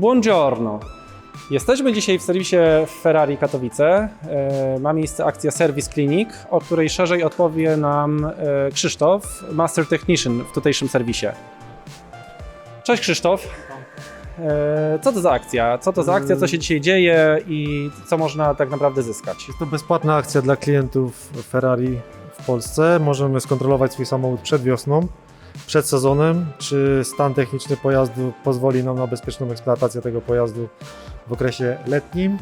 Buongiorno. Jesteśmy dzisiaj w serwisie Ferrari Katowice. E, Ma miejsce akcja Service Clinic, o której szerzej odpowie nam e, Krzysztof, Master Technician w tutejszym serwisie. Cześć Krzysztof. E, Co to za akcja? Co to za akcja? Co się dzisiaj dzieje i co można tak naprawdę zyskać? Jest to bezpłatna akcja dla klientów Ferrari w Polsce. Możemy skontrolować swój samochód przed wiosną, przed sezonem, czy stan techniczny pojazdu pozwoli nam na bezpieczną eksploatację tego pojazdu w okresie letnim.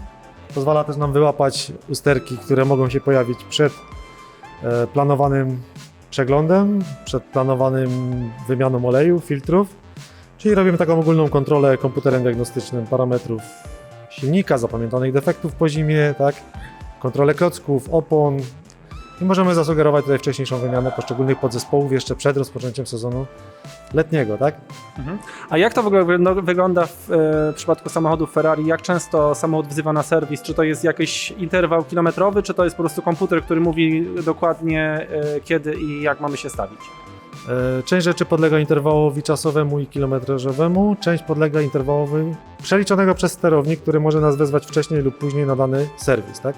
Pozwala też nam wyłapać usterki, które mogą się pojawić przed e, planowanym przeglądem, przed planowanym wymianą oleju, filtrów. Czyli robimy taką ogólną kontrolę komputerem diagnostycznym parametrów silnika, zapamiętanych defektów po zimie, tak? kontrolę klocków, opon i możemy zasugerować tutaj wcześniejszą wymianę poszczególnych podzespołów jeszcze przed rozpoczęciem sezonu letniego, tak? A jak to w ogóle wygląda- wygląda w e, przypadku samochodów Ferrari? Jak często samochód wzywa na serwis? Czy to jest jakiś interwał kilometrowy, czy to jest po prostu komputer, który mówi dokładnie e, kiedy i jak mamy się stawić? E, Część rzeczy podlega interwałowi czasowemu i kilometrażowemu, część podlega interwałowi przeliczonego przez sterownik, który może nas wezwać wcześniej lub później na dany serwis, tak?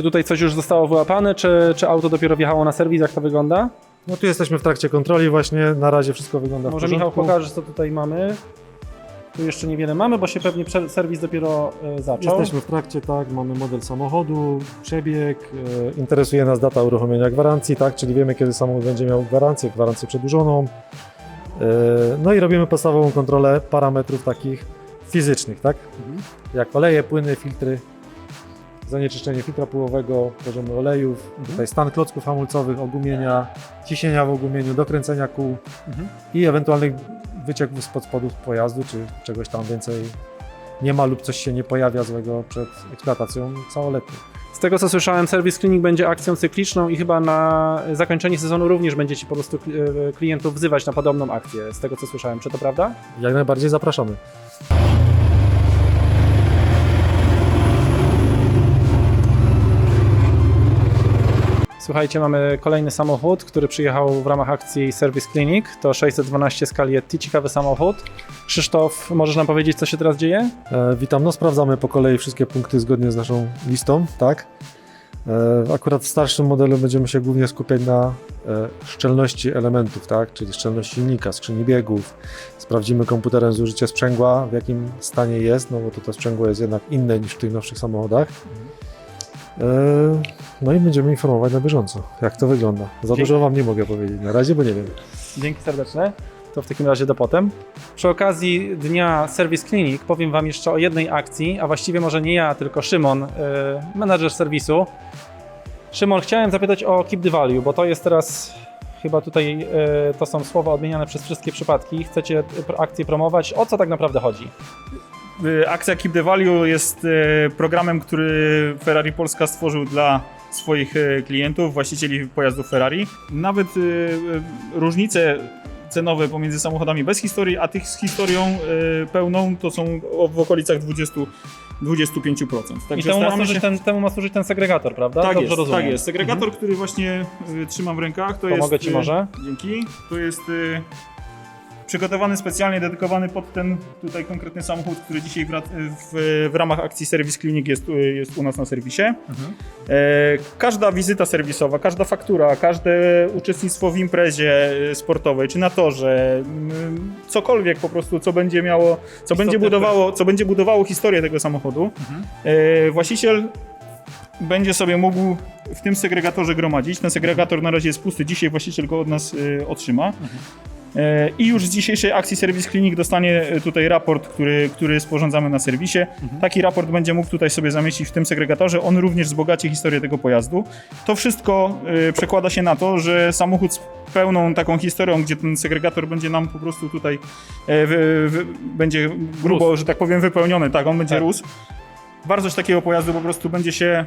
Czy tutaj coś już zostało wyłapane, czy, czy auto dopiero wjechało na serwis? Jak to wygląda? No tu jesteśmy w trakcie kontroli właśnie, na razie wszystko wygląda Może w Michał porządku. pokaże, co tutaj mamy. Tu jeszcze niewiele mamy, bo się pewnie prze- serwis dopiero e, zaczął. Jesteśmy w trakcie, tak, mamy model samochodu, przebieg, e, interesuje nas data uruchomienia gwarancji, tak, czyli wiemy kiedy samochód będzie miał gwarancję, gwarancję przedłużoną. E, No i robimy podstawową kontrolę parametrów takich fizycznych, tak, Mhm. jak oleje, płyny, filtry, zanieczyszczenie filtra pyłowego, poziomy olejów, tutaj stan klocków hamulcowych, ogumienia, ciśnienia w ogumieniu, dokręcenia kół Mhm. i ewentualnych wycieków spod spodów pojazdu, czy czegoś tam więcej nie ma lub coś się nie pojawia złego przed eksploatacją całoletnią. Z tego co słyszałem, serwis klinik będzie akcją cykliczną i chyba na zakończenie sezonu również będziecie po prostu e, klientów wzywać na podobną akcję. Z tego co słyszałem, czy to prawda? Jak najbardziej zapraszamy. Słuchajcie, mamy kolejny samochód, który przyjechał w ramach akcji Service Clinic. To 612 Scalietti, ciekawy samochód. Krzysztof, możesz nam powiedzieć, co się teraz dzieje? E, witam, no sprawdzamy po kolei wszystkie punkty zgodnie z naszą listą, tak? E, akurat w starszym modelu będziemy się głównie skupiać na e, szczelności elementów, tak? Czyli szczelność silnika, skrzyni biegów. Sprawdzimy komputerem zużycie sprzęgła, w jakim stanie jest, no bo to, to sprzęgło jest jednak inne niż w tych nowszych samochodach. E, no i będziemy informować na bieżąco, jak to wygląda. Za Dzięki. dużo Wam nie mogę powiedzieć na razie, bo nie wiem. Dzięki serdeczne. To w takim razie do potem. Przy okazji dnia Service Clinic powiem Wam jeszcze o jednej akcji, a właściwie może nie ja, tylko Szymon, yy, menadżer serwisu. Szymon, chciałem zapytać o Keep the Value, bo to jest teraz chyba tutaj, yy, to są słowa odmieniane przez wszystkie przypadki. Chcecie akcję promować. O co tak naprawdę chodzi? Y, Akcja Keep the Value jest y, programem, który Ferrari Polska stworzył dla swoich y, klientów, właścicieli pojazdów Ferrari. Nawet y, y, różnice cenowe pomiędzy samochodami bez historii, a tych z historią y, pełną to są w okolicach 20 25%. I Także temu ma, służyć się... ten, temu ma służyć ten segregator, prawda? Tak Dobrze jest, rozumiem. tak jest. Segregator, który właśnie y, trzymam w rękach, to Pomogę jest... Ci y, może? Dzięki. To jest y, przygotowany specjalnie, dedykowany pod ten tutaj konkretny samochód, który dzisiaj w, w, w ramach akcji Service Clinic jest, jest u nas na serwisie. Mhm. E, każda wizyta serwisowa, każda faktura, każde uczestnictwo w imprezie y, sportowej czy na torze, cokolwiek po prostu, co będzie miało, co będzie budowało, co będzie budowało historię tego samochodu, Mhm. e, właściciel będzie sobie mógł w tym segregatorze gromadzić. Ten segregator na razie jest pusty, dzisiaj właściciel go od nas y, otrzyma. E, I już z dzisiejszej akcji Service Clinic dostanie e, tutaj raport, który, który sporządzamy na serwisie. Taki raport będzie mógł tutaj sobie zamieścić w tym segregatorze. On również wzbogaci historię tego pojazdu. To wszystko e, przekłada się na to, że samochód z pełną taką historią, gdzie ten segregator będzie nam po prostu tutaj e, będzie grubo, że tak powiem, wypełniony. Tak, on będzie Tak. rósł. Wartość takiego pojazdu po prostu będzie się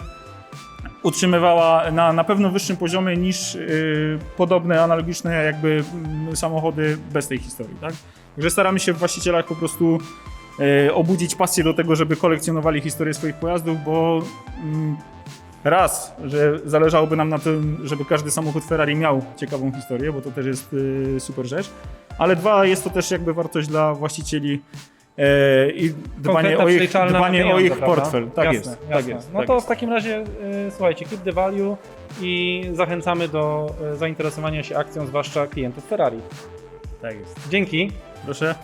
utrzymywała na, na pewno wyższym poziomie niż y, podobne, analogiczne jakby samochody bez tej historii, tak? Także staramy się w właścicielach po prostu y, obudzić pasję do tego, żeby kolekcjonowali historię swoich pojazdów, bo mm, raz, że zależałoby nam na tym, żeby każdy samochód Ferrari miał ciekawą historię, bo to też jest y, super rzecz, ale dwa, jest to też jakby wartość dla właścicieli i dbanie o ich, dbanie o ich portfel. Tak jasne, jest, jasne. tak jest. No tak to jest. w takim razie, y, słuchajcie, keep the value i zachęcamy do y, zainteresowania się akcją, zwłaszcza klientów Ferrari. Tak jest. Dzięki. Proszę.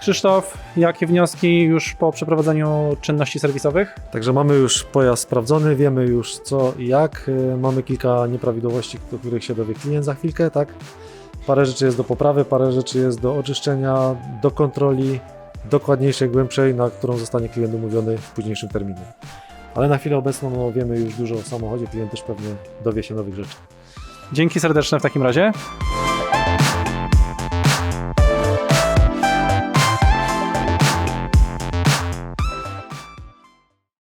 Krzysztof, jakie wnioski już po przeprowadzeniu czynności serwisowych? Także mamy już pojazd sprawdzony, wiemy już co i jak. Mamy kilka nieprawidłowości, do których się dowie klient za chwilkę, tak? Parę rzeczy jest do poprawy, parę rzeczy jest do oczyszczenia, do kontroli dokładniejszej, głębszej, na którą zostanie klient umówiony w późniejszym terminie. Ale na chwilę obecną no, wiemy już dużo o samochodzie, klient też pewnie dowie się nowych rzeczy. Dzięki serdeczne w takim razie.